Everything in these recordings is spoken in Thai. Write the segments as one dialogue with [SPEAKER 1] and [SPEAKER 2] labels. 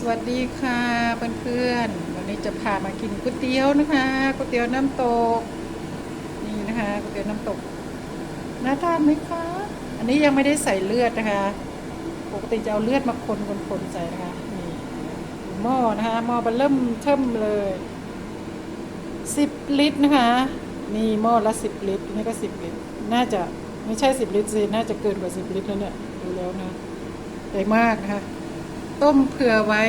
[SPEAKER 1] สวัสดีค่ะเพื่อนๆวันนี้จะพามากินก๋วยเตี๋ยวนะคะก๋วยเตี๋ยวน้ำตก นี่นะคะก๋วยเตี๋ยวน้ำตกน่าทานไหมคะอันนี้ยังไม่ได้ใส่เลือดนะคะ ปกติจะเอาเลือดมาคนคนๆใส่นะคะนี่หม้อนะคะหม้อเบลเริ่มเทิมเลยสิบลิตรนะคะนี่หม้อละสิบลิตรนี่ก็สิบลิตร น่าจะไม่ใช่สิบลิตรสิน่าจะเกินกว่าสิบลิตรแล้วเนี่ยดูแล้วนะใหญ่มากนะคะ ต้มเผื่อไว้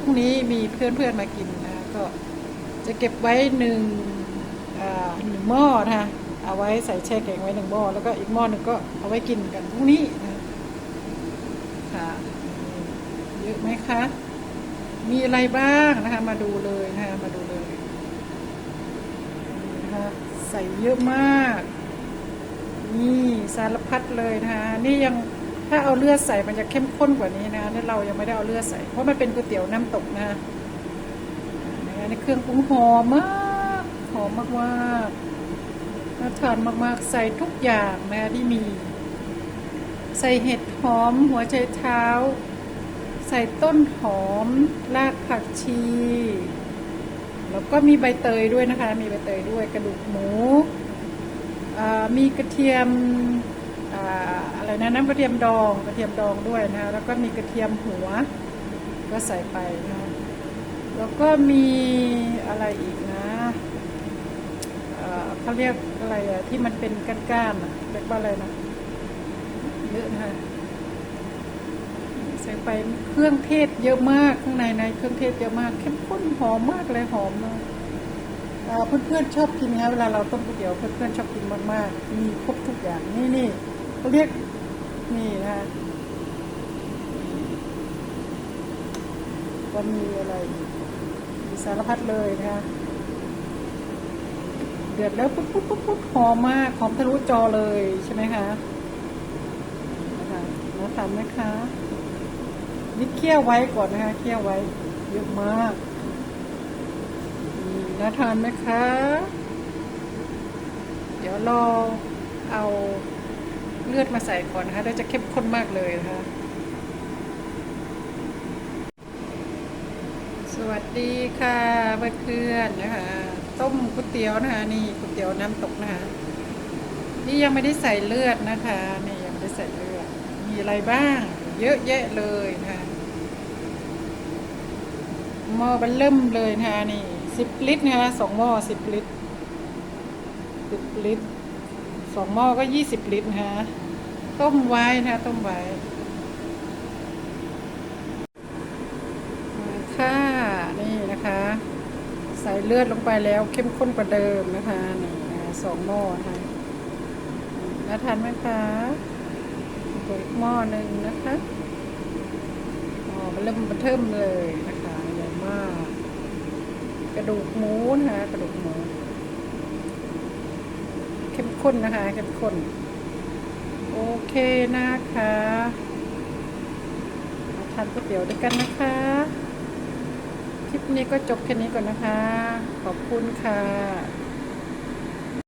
[SPEAKER 1] พรุ่งนี้มีเพื่อนๆมากินนะก็จะเก็บไว้หนึ่งหนึ่งหม้อนะคะเอาไว้ใส่แช่แข็งไว้หนึ่งหม้อแล้วก็อีกหม้อหนึ่งก็เอาไว้กินกันพรุ่งนี้นะค่ะเยอะไหมคะ มีอะไรบ้างนะคะ มาดูเลยนะคะมาดูเลยนี่นะคะใส่เยอะมาก นี่สารพัดเลยนะคะนี่ยัง ถ้าเอาเลือดใส่มันจะเข้มข้นกว่านี้นะนี่เรายังไม่ได้เอาเลือดใส่ เพราะมันเป็นก๋วยเตี๋ยวน้ำตกนะนะคะในเครื่องปรุงหอมมากหอมมากมากน่าทานมากๆ ใส่ทุกอย่างนะที่มี ใส่เห็ดหอม หัวใจเท้า ใส่ต้นหอม รากผักชี แล้วก็มีใบเตยด้วยนะคะ มีใบเตยด้วยกระดูกหมูมีกระเทียม อะไรนะน้ำกระเทียมดองกระเทียมดองด้วยนะแล้วก็มีกระเทียมหัว ก็ใส่ไปนะแล้วก็มีอะไรอีกนะเออเขาเรียกอะไรอะที่มันเป็นก้านๆอะเรียกว่าอะไรนะเยอะนะใส่ไปเครื่องเทศเยอะมากข้างในในเครื่องเทศเยอะมากเข้มข้นหอมมากเลยหอมมากอ่าเพื่อนๆชอบกินนะเวลาเราต้มก๋วยเตี๋ยวเพื่อนๆชอบกินมากๆมีครบทุกอย่างนี่นี่ เขาเรียกนี่นะก็มีอะไรมีสารพัดเลยนะคะเดือดแล้วปุ๊บปุ๊บปุ๊บปุ๊บหอมมากหอมทะลุจอเลยใช่ไหมคะนะคะน่าทานไหมคะนี่เคี่ยวไว้ก่อนนะคะเคี่ยวไว้เยอะมากน่าทานไหมคะ เดี๋ยวรอเอา เลือดมาใส่ก่อนนะคะแล้วจะเข้มข้นมากเลยนะคะสวัสดีค่ะเพื่อนๆนะคะ ต้มก๋วยเตี๋ยวนะคะนี่ก๋วยเตี๋ยวน้ำตกนะคะนี่ยังไม่ได้ใส่เลือดนะคะนี่ยังไม่ได้ใส่เลือด มีอะไรบ้าง เยอะแยะเลยนะคะหม้อบันเริ่มเลยนะคะนี่สิบลิตรนะคะสองหม้อสิบลิตรสิบลิตร สองหม้อก็ยี่สิบลิตรนะคะต้มไว้นะคะต้มไว้มาค่ะนี่นะคะ ใส่เลือดลงไปแล้วเข้มข้นกว่าเดิมนะคะนี่นะคะสองหม้อนะคะน่าทานไหมคะอีกหม้อหนึ่งนะคะหม้อเริ่มเทิมเลยนะคะใหญ่มาก กระดูกหมูนะคะกระดูกหมู เข้มข้นนะคะเข้มข้น โอเคนะคะมาทานก๋วยเตี๋ยวด้วยกันนะคะ คลิปนี้ก็จบแค่นี้ก่อนนะคะ ขอบคุณค่ะ